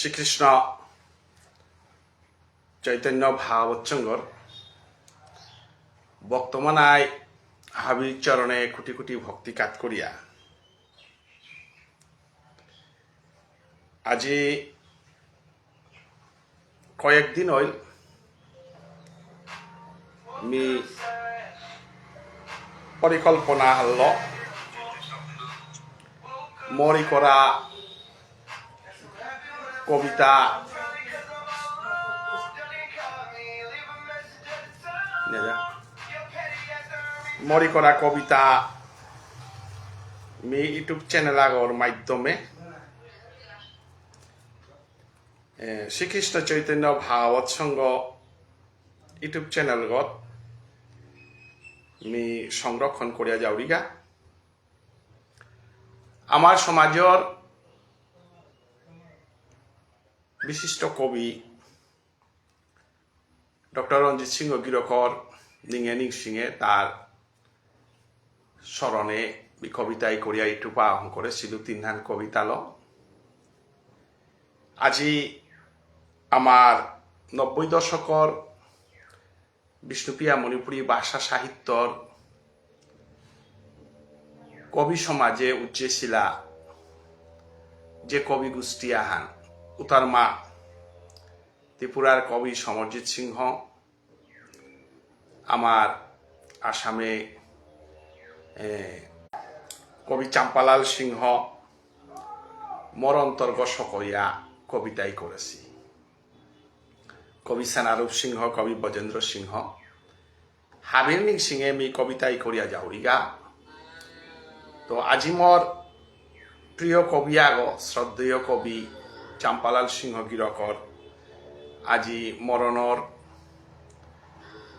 শ্রীকৃষ্ণ চৈতন্য ভাগবৎসঙ্গর বর্তমানায় হাবির চরণে কোটি কোটি ভক্তি কাত করিয়া আজি কয়েকদিন হইল মি পরিকল্পনা হল মরি করা কবিতা। নেজা। মরি করা কবিতা। মি ইউটিউব চ্যানেল আগর মাধ্যমে। শ্রীকৃষ্ণ চৈতন্য ভাগবত সংঘ ইউটিউব চ্যানেলগত মি সংরক্ষণ করিয়া যাওরিগা আমার সমাজর বিশিষ্ট কবি ডক্টর রঞ্জিত সিংহ গিরকর নিঙে নিং সিংহে তার স্মরণে কবিতাই করিয়া ইটুপা আহ্বান করে সিধু তিনহান কবিতাল। আজি আমার নব্বই দশকর বিষ্ণুপ্রিয়া মণিপুরী ভাষা সাহিত্যর কবি সমাজে উচ্চেছিলা যে কবি গোষ্ঠী আহান। উতার মা, ত্রিপুরার কবি সমরজিৎ সিংহ, আমার আসামে কবি চাম্পালাল সিংহ মর অন্তর্গত করিয়া কবিতাই করেছি। কবি সেনারূপ সিংহ, কবি বজেন্দ্র সিংহ হাবিরনিং সিংহে মি কবিতাই করিয়া যাওরিগা তো আজি মর প্রিয় কবি আগ, শ্রদ্ধেয় কবি চাম্পালাল সিংহ গিরকর আজি মরণর,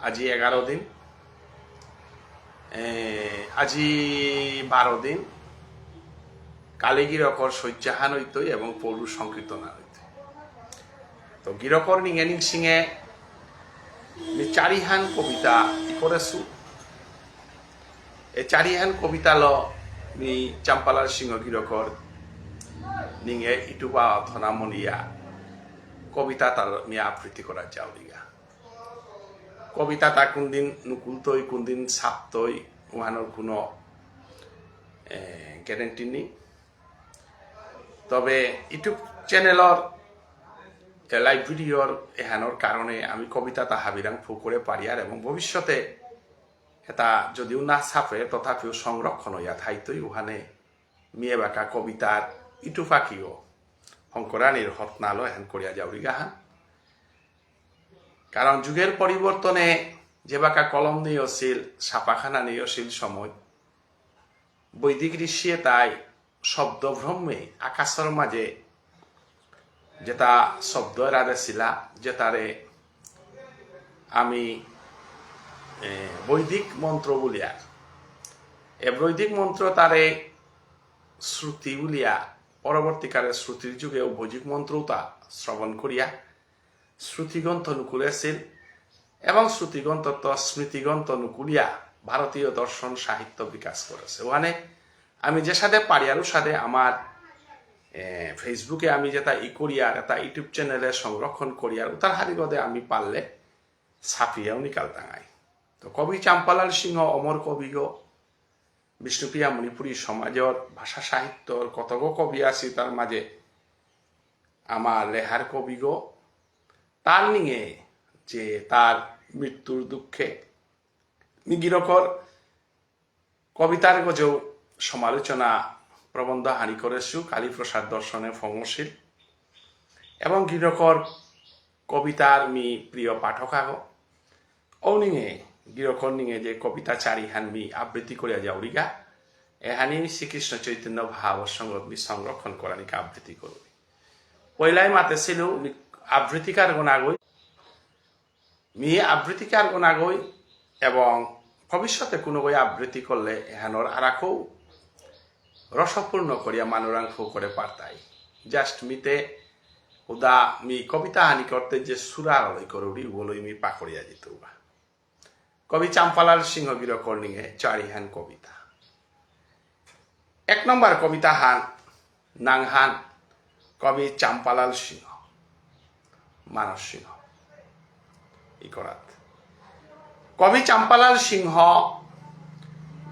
আজি এগারো দিন। আজি বারো দিন। কালী গিরকর শয্যাহান হইতই এবং পৌরু সংকীর্তনা হইত তো গিরকর নিঙেনিং সিংহে নি চারিহান কবিতা ই করেছু এ চারিহান কবিতা ল চাম্পালাল সিংহ গিরকর নিঙে ইটুবা অথনামনিয়া কবিতা তার মিয়া আবৃত্তি করা যাওরিগা কবিতা তা কোনদিন নুকুলতই কোনদিন ছাপতই উহানোর কোনো গ্যারেন্টি নেই তবে ইউটিউব চ্যানেলর লাইভ ভিডিওর এহানোর কারণে আমি কবিতা তা হাবিরাং ফু করে পারিয়ার এবং ভবিষ্যতে এটা যদিও না ছাপে তথাপিও সংরক্ষণ হইয়া থাইতই উহানে মিয়ে বাঁকা কবিতার ইটু পাখিও শংকরানীর হতনালো হেন করিয়া যাওরিগাহান কারণ যুগের পরিবর্তনে যে বাঁকা কলম নিয়েছিল ছাপাখানা নিয়েছিল সময়। বৈদিক ঋষিয়ে তাই শব্দভ্রমে আকাশের মাঝে যেটা শব্দ রাধে ছিলা যেটারে আমি বৈদিক মন্ত্র বলিয়া। এ বৈদিক মন্ত্র তারে শ্রুতি বলিয়া পরবর্তীকালে শ্রুতির যুগেও বৈদিক মন্ত্রও তা শ্রবণ করিয়া শ্রুতিগ্রন্থ নুকুলেছিল এবং শ্রুতিগ্রন্থ স্মৃতিগ্রন্থ নুকুলিয়া ভারতীয় দর্শন সাহিত্য বিকাশ করেছে। ওখানে আমি যে সাথে পারি আরও সাথে আমার ফেসবুকে আমি যেটা ই করিয়ার এটা ইউটিউব চ্যানেলে সংরক্ষণ করিয়ার উতার হারিগদে আমি পারলে ছাপিয়াও নিকাল টাঙাই। তো কবি চাম্পালাল সিংহ, অমর কবি গো বিষ্ণুপ্রিয়া মণিপুরী সমাজর ভাষা সাহিত্যর কতগো কবি আছে, তার মাঝে আমার লেহার গো। তার নিয়ে যে তার মৃত্যুর দুঃখে নিগিরকর কবিতার গজেও সমালোচনা প্রবন্ধ হানি করেছু, কালীপ্রসাদ দর্শনে ফমশীল এবং গিরকর কবিতার মি প্রিয় পাঠক আগ। ও নিঙে যে কবিতা চারি হান মি আবৃত্তি করিয়া যাওরিগা এহানি শ্রীকৃষ্ণ চৈতন্য ভাব মি সংরক্ষণ করানিকে আবৃত্তি করবি পয়লাই মাতে ছিল আবৃত্তিকার গুণাগই মি আবৃত্তিকার গুণাগই এবং ভবিষ্যতে কোনো আবৃত্তি করলে এহানোর আরাকেও রসপূর্ণ করিয়া মানুরাংশ করে পারতাই জাস্ট মিতে উদা মি কবিতা হানি করতে যে সুরা লই করুড়ি বলই মি পাকড়িয়া যেত কবি চাম্পালাল সিংহ গির কর্ণিঙে চারি হান কবিতা। এক নম্বর কবিতা হান নাংহান কবি চাম্পালাল সিংহ, মানস সিংহ। ই করাত কবি চাম্পালাল সিংহ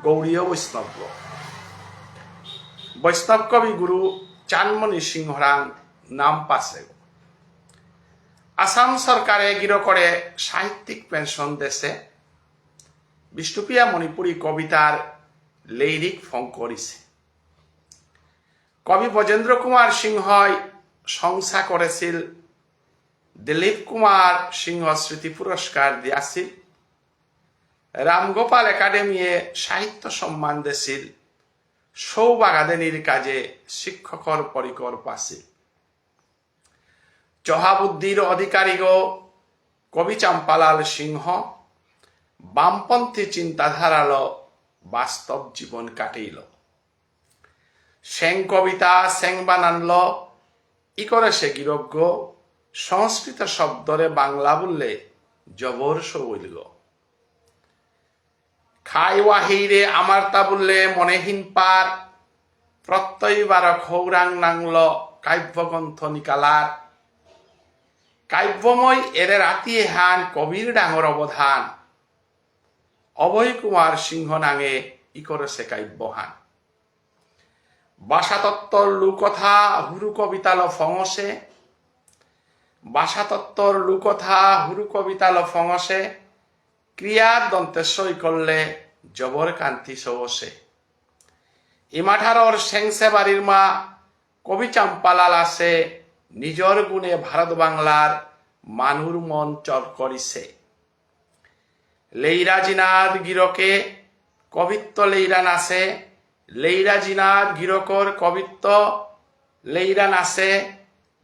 গৌরীয় বৈষ্ণব। বৈষ্ণব কবি গুরু চানমণি সিংহরাং নাম পাশে আসাম সরকারে গির করে সাহিত্যিক পেনশন দেশে। বিষ্ণুপ্রিয়া মণিপুরী কবিতার লৈরিক ফং করিছে কবি ব্রজেন্দ্র কুমার সিংহই সংসা করেছিল, দিলীপ কুমার সিংহ স্মৃতি পুরস্কার দিয়াছিল রামগোপাল একাডেমিয়ে সাহিত্য সম্মান দিছিল সৌবাগাদেনীর কাজে শিক্ষকর পরিকর পাছিল চহাবুদ্দির অধিকারীগ কবি চাম্পালাল সিংহ বামপন্থী চিন্তাধারাল বাস্তব জীবন কাটিল। সেং কবিতা সেং বানানল ই করে সে গিরজ্ঞ সংস্কৃত শব্দরে বাংলা বললে জবর সবৈলগ খাই ওয়াহিরে আমার তা বললে মনেহীন পার, প্রত্যয়বার খৌরাং নাংল কাব্যগ্রন্থ নিকালার। কাব্যময় এরে রাতিয়ে হান কবির ডাঙর অবধান অভয় কুমার সিংহ নাঙে ই করেছে কাব্যহান বাসাতত্ত্বর লুকথা হুরু কবিতাল ফঙসে। বাসাতত্ত্বর লুকথা হুরু কবিতাল ফঙসে। ক্রিয়ার দন্তেশ্বই করলে জবর কান্তি সবসে। ইমাঠারর সেংসে বাড়ির মা কবি চাম্পালাল আছে নিজর গুণে ভারত বাংলার মানুর মন চর করিছে লেইরাজিনাথ গিরকে কবিত্ব লেইরা নাচে লেইরাজিনাথ গিরকর কবিত্ব লেইরা নাচে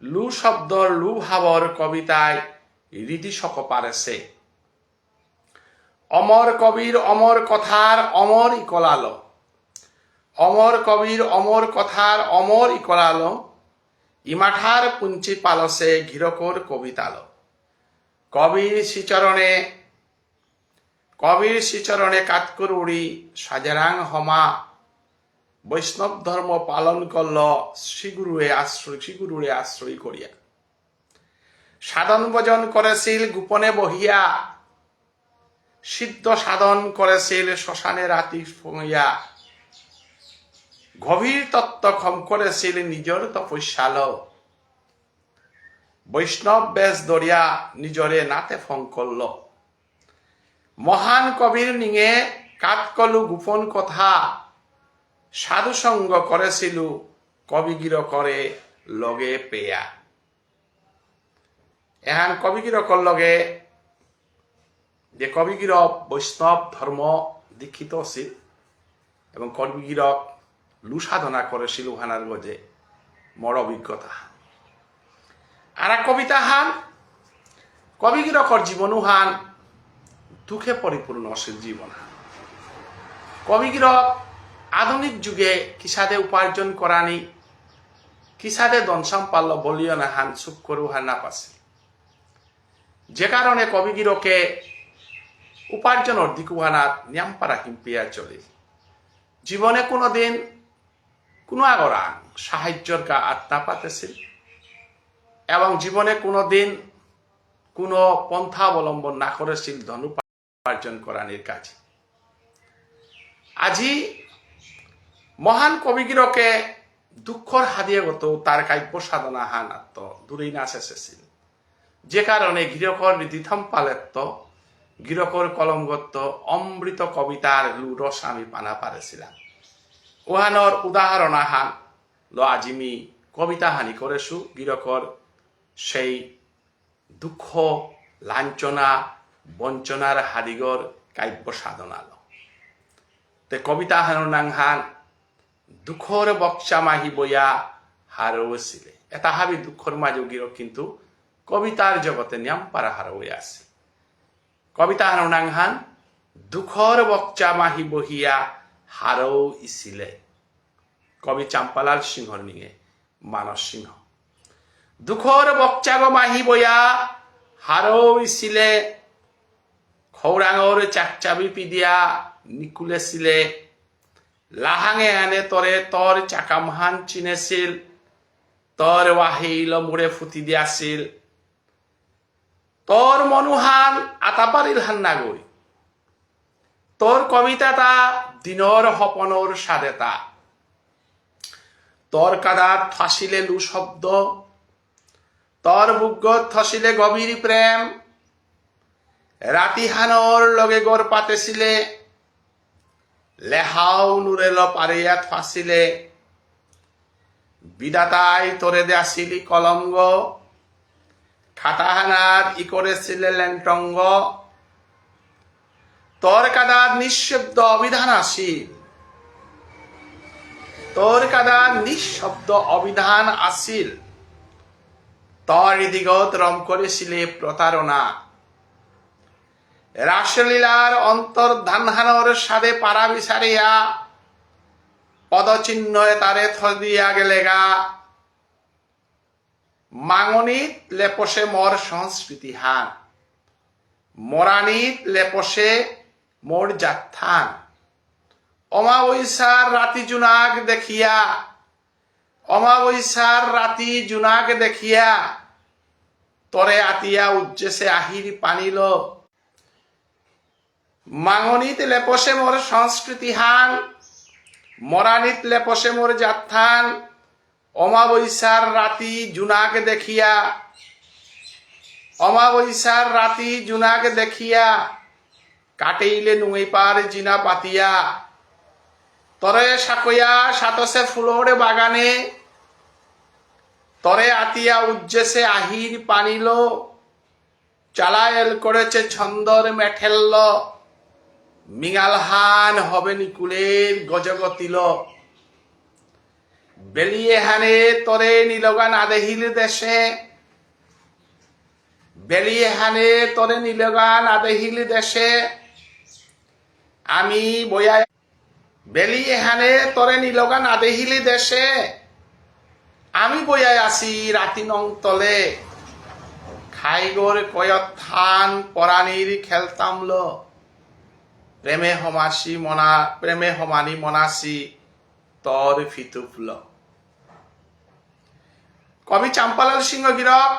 লু শব্দ লু ভাবর কবিতায় রীতি সক পারেছে। অমর কবির অমর কথার অমর ইকলালো অমর কবির অমর কথার অমর ইকলালো ইমাঠার পুঞ্চি পালসে ঘিরকর কবিতাল। কবির শ্রীচরণে কবির শ্রীচরণে কাতকরুড়ি সাজারাং হমা। বৈষ্ণব ধর্ম পালন করল শ্রীগুরুয়ে আশ্রয়, শ্রীগুরুরে আশ্রয় করিয়া। সাধন ভজন করেছিল গোপনে বহিয়া। সিদ্ধ সাধন করেছিল শ্মশানে রাতি ফইয়া গভীর তত্ত্ব ক্ষম করেছিল নিজর তপস্যাল। বৈষ্ণব বেশ দরিয়া নিজরে নাতে ফং করল। মহান কবির নিঙে কাতকলু গোপন কথা। সাধু সঙ্গ করেছিল কবিগির করে লগে পেয়া। এহান কবিগিরকর লগে যে কবিগিরক বৈষ্ণব ধর্ম দীক্ষিত আছিল এবং কবিগিরক লু সাধনা করেছিল উহানার গজে মর অভিজ্ঞতা আর কবিতা হান কবিগিরকর জীবনু হান দুঃখে পরিপূর্ণ অশীল জীবন। হান কবিগিরক আধুনিক যুগে কিসাদে উপার্জন করানি, কিসাদে দনসাম পাল্ল বলিও না হান চুপ করু হান না পাছে যে কারণে কবিগিরকে উপার্জনের দিকুহানাত নিয়ামপাড়া হিম্পিয়া চলে জীবনে কোনো দিন কোনো আগরা সাহায্যর কা আত্মা পাতেছিল। এবং জীবনে কোনো দিন কোনো পন্থা অবলম্বন না করেছিল ধনু উপার্জন করানির কাজে। আজি মহান কবিগিরকে দুঃখর হাদিয়ে গত তার কাব্য সাধনা হান আত্ম দূরেই না এসেছিল যে কারণে গিরকর দ্বিথম পালেত্ত গিরকর কলমগত্ত অমৃত কবিতার লুরস আমি পানা পারেছিলাম ওহানর উদাহরণ আহান ল আজিমি কবিতা হানি করেছু গিরকর সেই দুঃখ, লাঞ্ছনা বঞ্চনার হাদিগর কাব্য সাধনাল তে কবিতা হানু নাংহান দুঃখর বক্সা মাহি বইয়া হারওছিলে এটা হাবি দুঃখর মাঝে গিরক কিন্তু কবিতার জগতে নিয়ামপারা হারওয়ে আছে। কবিতা হানু নাংহান দুঃখর বক্সা মাহি বহিয়া হারও ইছিলে। কবি চাম্পালাল সিংহর নিয়ে মানস সিংহ। দুখর বক্চাগ মাহি বয়া হারও ইছিলে। খৌরাঙর চাকচাবি পিদিয়া নিকুলেছিলে লাহাঙে আনে তরে তর চাকামহান চিনেছিল, তর ওয়াহিল মুড়ে ফুটি দিয়াছিল। তোর মনুহান আতাপারিল হান নাগৈ তোর কবিতাটা দিনর হপনর সাদেতা তোর কাদাত ফাঁসিলে লু শব্দ, তোর বুগত থসিলে গভীর প্রেম রাতিহানর লগে গড় পাতেছিলে। লেহাও নুরেল পারিয়া ফাঁসিলে বিদাতাই তোরে দে আসিলি কলঙ্গ খাতাহানার ই করেছিলে ল্যান্টঙ্গ তোর কাদার নিঃশব্দ অবিধান আসিল তোর কাদার নিঃশব্দ অবিধান আসিল তর দিগত রম করেছিলে প্রতারণা রাসলীলার অন্তর্ধানহানর সাদে পারা বিচারিয়া পদচিহ্ন তারে থদিয়া গেলে গা মাঙনিত লেপসে মর সংস্কৃতি হান মরানিত লেপসে মোর যাত্থান অমাবস্যার রাতি জুনাক দেখিয়া, অমাবস্যার রাতি জুনাক দেখিয়া, তরে আতিয়া উজ্জেসে আহির পানিল। মাঙনিত লেপসে মোর সংস্কৃতি হান মরানিত লেপসে মোর যাত্থান অমাবস্যার রাতি জুনাকে দেখিয়া অমাবস্যার রাতি জুনাকে দেখিয়া, কাটেইলে নুই পার জিনা পাতিয়া। তরে সাকইয়া সাতসে ফুলরে বাগানে, তরে আতিয়া উজ্জেসে আহির পানিল, চালায়েল করেছে ছন্দর মেঠেল্ল। মিঙালহান হবে নিকুলের গজগতিল বেলিয়ে হানে তরে নীলগান আদেহিল দেশে। বেলিয়ে হানে তরে নীলগান আদেহিল দেশে। আমি বয়া বেলিয়ে হানে তরে নীলগান আদেহিলি দেশে। আমি বয়াই আছি রাতি নং তলে। খাইগর কয়ত থান পরাণীর খেলতামল প্রেমে সমাসি মনা, প্রেমে সমানি মনাসি, তর ফিতুফল কবি চাম্পালাল সিংহ গিরক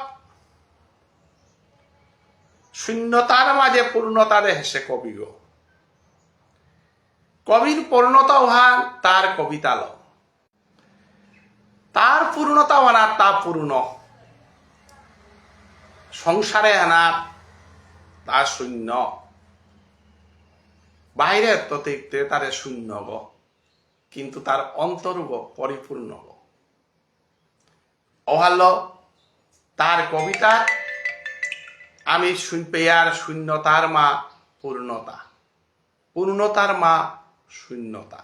শূন্যতার মাঝে পূর্ণতারে হেসে কবি গো। কবির পূর্ণতা ওহান তার কবিতাল তার পূর্ণতা আনা তা পূর্ণ। সংসারে আনা, তা শূন্য। বাইরে ততিকতে তারে শূন্য গ, কিন্তু তার অন্তর্গ পরিপূর্ণ গ। অহাল তার কবিতা, আমি পেয়ার শূন্যতার মা পূর্ণতা। পূর্ণতার মা শূন্যতা।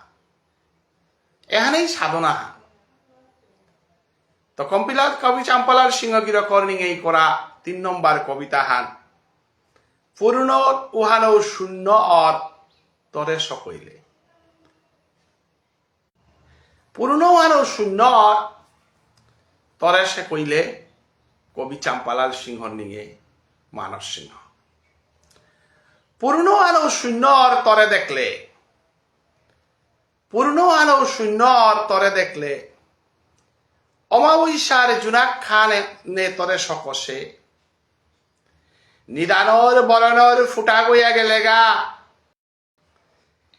এখানেই সাধনা। তো কম্পিলার কবি চাম্পালার সিংহগির কর্ণিং এই করা তিন নম্বর কবিতা হান। পূর্ণ উহানো শূন্য অর তরে সকইলে। উহানো শূন্য অর তরে সে কইলে, কবি চাম্পালাল সিংহ নিয়ে মানস সিংহ। পূর্ণ আলো শূন্য অর তরে দেখলে। পূর্ণ আলো শূন্য অর তরে দেখলে। অমাবস্যার জুনাক খান নে তরে সকসে। নিদানর বরণর ফুটা গইয়া গেলে গা।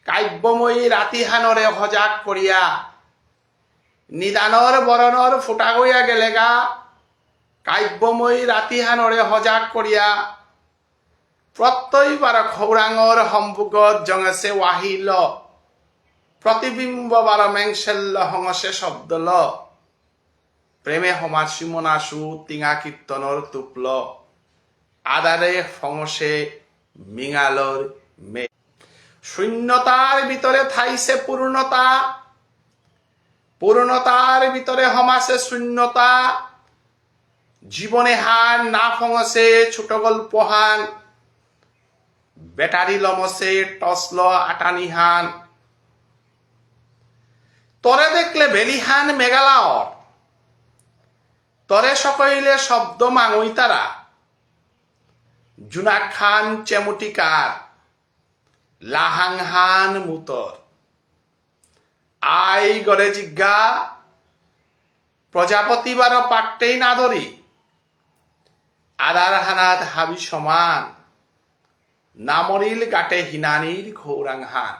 কাব্যময়ী রাতিহানরে হজাক করিয়া নিদানর বরণর ফুটা গইয়া গেলে গা কাব্যময়ী ৰাতিহানৰে সজাগ কৰিয়া। প্ৰত্যয়বাৰ খৌৰাঙৰ সম্ভোগত জঙেছে ৱাহিল প্ৰতিবিম্ব বাৰ মেংচেল্য সংসে শব্দল প্ৰেমে সমাজ মনাচু টিঙা কীৰ্তনৰ টোপল আদাৰে ফঙসে মিঙালৰ মে শূন্যতাৰ ভিতরে ঠাইছে পূৰ্ণতা পূর্ণতার ভিতরে সমাছে শূন্যতা। জীবনে হান না ফঙসে ছোট গল্প হান। বেটারি লমসে টসল আটানি হান। তরে দেখলে বেলিহান মেঘালাওর তরে সকইলে শব্দ মাঙই তারা জুনাক খান চেমুটিকার লাহাং হান মুতর। আই গরে জিজ্ঞা, প্রজাপতি বার পাকটেই না ধরি। আদার হানাত হাবি সমান নামরিল গাটে হিনানির ঘৌরাংহান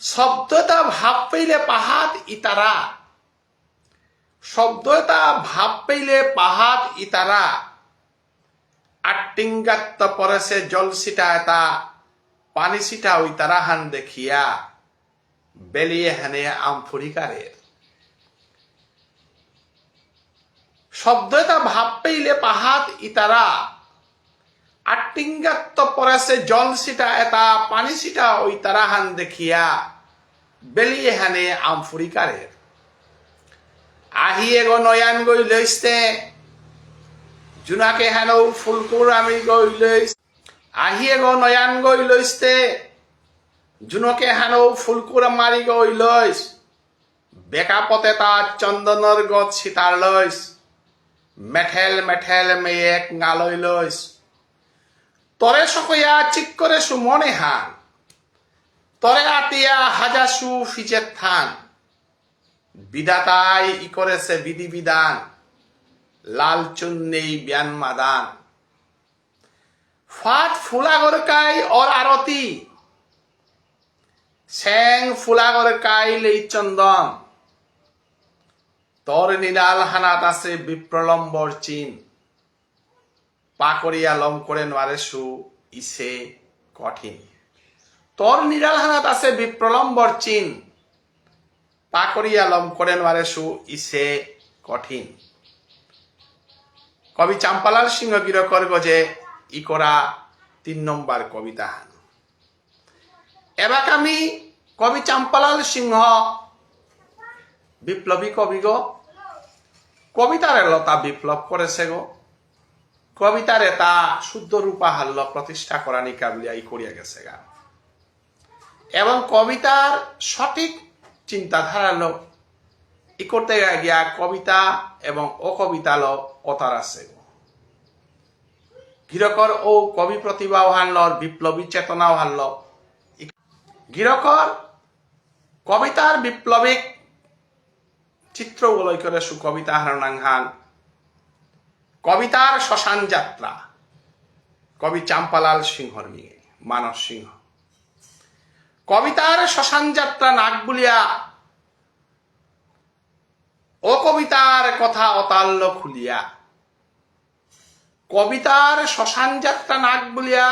শব্দতা ভাব পেইলে পাহাত ইতারা। শব্দতা ভাব পেইলে পাহাত ইতারা। আট্টিঙ্গাত্ত পরসে জল সিটা এটা পানি সিটা ওই তারা হান দেখিয়া, বেলিয়ে হানে আমফুরিকারের শব্দ এটা ভাব পেইলে পাহাত ইতারা। আট্টিঙ্গাত্ত পরসে জল সিটা এটা পানি সিটা ওই তারা হান দেখিয়া, বেলিয়ে হানে আমফুরিকারের আহিয়ে গো নয়ান গই লইস্তে জোনাকে হেনৌ ফুলকুৰ আমি গৈ লৈ আহিয়ে গো নয়ান গৈ লৈছে জোনকে হেনৌ ফুলকুৰ মাৰি গৈ লৈছ বেকা পতে তাত চন্দনৰ গছ চিতাৰ লৈছ, মেঠেল মেঠেল মেয়েক গালৈ লৈছ। তৰে চকয়া চিক কৰে সুমনে হান, তৰে আতিয়া হাজাসু ফিজে থান, বিদাতাই ই করেছে বিধি বিধান। লাল চুন্নেই ব্যান মাদান। ফাট ফুলাগর কাই অর আরতি। স্যাং ফুলাগর কাই লেই চন্দন। তর নিরাল হানাত আছে বিপ্রলম্বর চিন। পাকড়িয়া লম করে নোয়ারে সু ইসে কঠিন। তর নিরাল হানাত আছে বিপ্রলম্বর চিন। পাকড়িয়া লম করে নোয়ারে সু ইসে কঠিন। কবি চাম্পালাল সিংহ গিরকর গজে ই করা তিন নম্বর কবিতা এবার আমি কবি চাম্পালাল সিংহ, বিপ্লবী কবি গো। কবিতার লতা বিপ্লব করেছে গো। কবিতার এটা শুদ্ধ রূপা হাল্য প্রতিষ্ঠা করা নিকাবলিয়া ই করিয়া গেছে গা। এবং কবিতার সঠিক চিন্তাধারা লোক ই করতে গিয়া কবিতা এবং অকবিতা ল অতার আছে গিরকর ও কবি প্রতিভাও হানলর বিপ্লবী চেতনাও হানল গিরকর কবিতার বিপ্লবিক চিত্রগুলো করে সু কবিতা হারানাংহান কবিতার শ্মশান যাত্রা। কবি চাম্পালাল সিংহর নিয়ে, মানস সিংহ। কবিতার শ্মশান যাত্রা নাক বুলিয়া ও কবিতার কথা অতাল্য খুলিয়া কবিতার শ্মশান যাত্রা নাক বলিয়া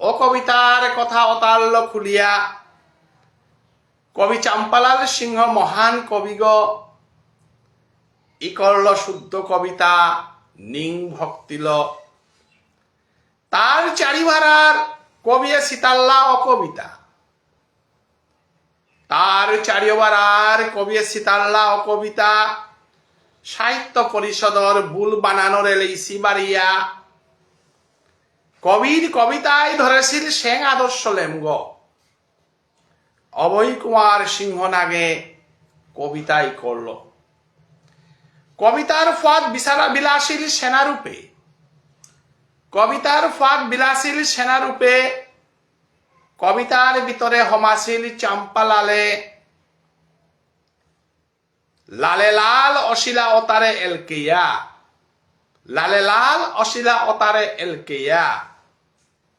ও কবিতার কথা অতাল্য খুলিয়া, কবি চাম্পালাল সিংহ মহান কবিগ ইকর্ল শুদ্ধ কবিতা নিং ভক্তিল তার চারিভারার কবি সীতাল্লা অকবিতা। তার চারিবার আর কবি সীতাল্লা ও কবিতা সাহিত্য পরিষদর বুল বানানোর এলেইসি বাড়িয়া কবির কবিতায় ধরেছিল সেং আদর্শ লেমগ। অভয় কুমার সিংহ নাগে কবিতাই করল। কবিতার ফাঁদ বিশারা বিলাসীর সেনারূপে। কবিতার ফাঁদ বিলাসীর সেনারূপে। কবিতার ভিতরে হমাসিল চাম্পালালে লালে লাল অশিলা অতারে এলকেয়া। লালে লাল অশিলা অতারে এলকেয়া।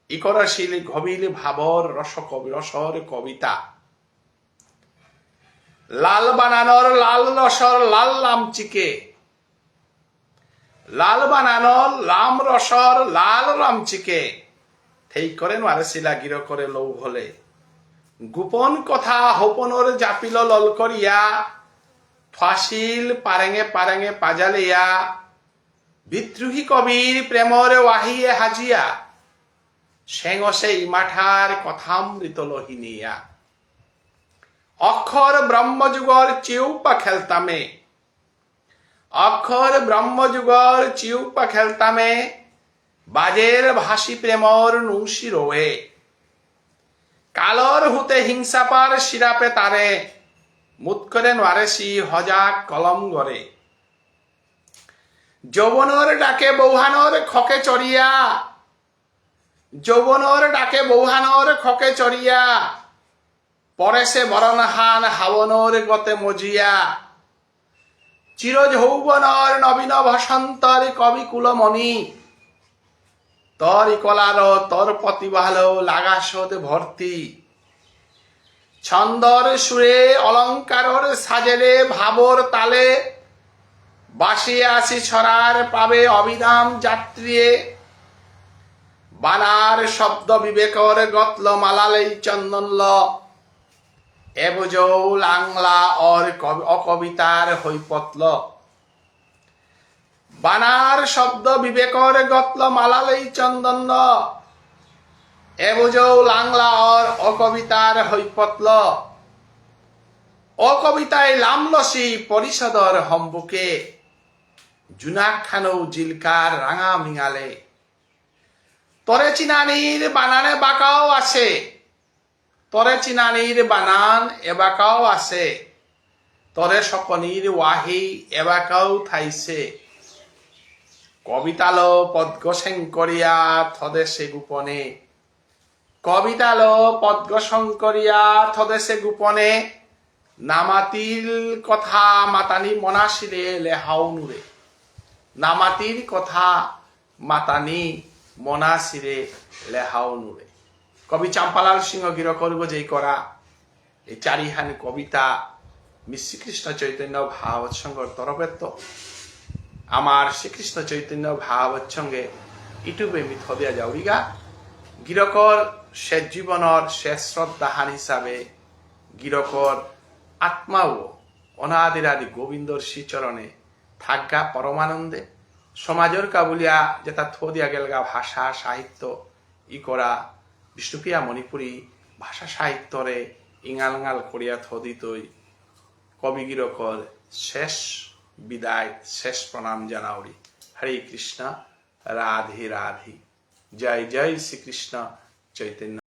ইকরশীল গভীর ভাবর রস কবি রসর কবিতা। লাল বানানোর লাল রসর লাল লামচিকে লাল বানানোর লাম রসর লাল রামচিকে। থেই করেন মারেছিলা গির করে লৌ হলে গোপন কথা, হোপনর জাপিল লল করিয়া। ফাসিল, পারেঙে পারেঙে পাজালিয়া। বিদ্রোহী কবির প্রেমর ওয়াহিয়ে হাজিয়া। সেঙসে ইমাঠার কথামৃত লহিনিয়া অক্ষর ব্রহ্মযুগর চিউপা খেলতামে। অক্ষর ব্রহ্মযুগর চিউপা খেলতামে। বাজের ভাসি প্রেমর নুসি রোয়ে কালর হুতে হিংসাপার শিরাপে তারে। মুত করে নারেসি হজাক কলম গরে যৌবনর ডাকে বৌহানর খকে চড়িয়া। যৌবনর ডাকে বৌহানর খকে চড়িয়া। পরে সে মরণহান হাবনর গতে মজিয়া। চির যৌবনর নবীন বসন্তর কবি কুলমণি। তরি কলার তর প্রতিভাল লাগাসদ ভর্তি। ছন্দর সুরে, অলঙ্কারর সাজেরে, ভাবর তালে। বাসিয়ে আসি ছড়ার পাবে অবিরাম যাত্রীয়ে। বানার শব্দ বিবেকর গতল মালালেই চন্দনল। এবজৌ লাংলা অর কবি- অকবিতার হৈপতল। বানার শব্দ বিবেকর গতল মালালেই চন্দন এবজৌ লাংলা অর অকবিতার হৈপতল। অকবিতায় লামলসি পরিষদর হম্বুকে জুনাক খানৌ জিলকার রাঙা মিঙালে। তরে চিনানির বানানে বাঁকাও আছে। তরে চিনানির বানান এবাকাও আছে। তরে সকনির ওয়াহি এবাকাও থাইছে কবিতালো পদ্মশঙ্করিয়া থদেশে গোপনে। কবিতালো পদ্মশঙ্করিয়া থদেশে গোপনে নামাতিল কথা মাতানি মনাসিরে লেহাও নুরে নামাতির কথা মাতানি মনাসিরে লেহাও নুরে কবি চাম্পালাল সিংহ গিরকর্গ যেই করা, এই চারিহানি কবিতা শ্রীকৃষ্ণ চৈতন্য ভাবৎসঙ্গর তরফের তো। আমার শ্রীকৃষ্ণ চৈতন্য ভাবৎসঙ্গে ইউটিউবে মিথ দিয়া যাওরিগা গিরকর শেষ জীবনর শেষ শ্রদ্ধাহান হিসাবে গিরকর আত্মাও অনাদিরাদি গোবিন্দর শ্রীচরণে থাকগা পরমানন্দে সমাজের কাবুলিয়া যেটা দিয়া গেলগা ভাষা সাহিত্য, ই করা বিষ্ণুপ্রিয়া মণিপুরী ভাষা সাহিত্যরে ইঙালঙাল করিয়া থদিতই কবি গিরকর শেষ বিদায়, শেষ প্রণাম জানাওরি হরে কৃষ্ণ রাধে রাধে জয় জয় শ্রীকৃষ্ণ চৈতন্য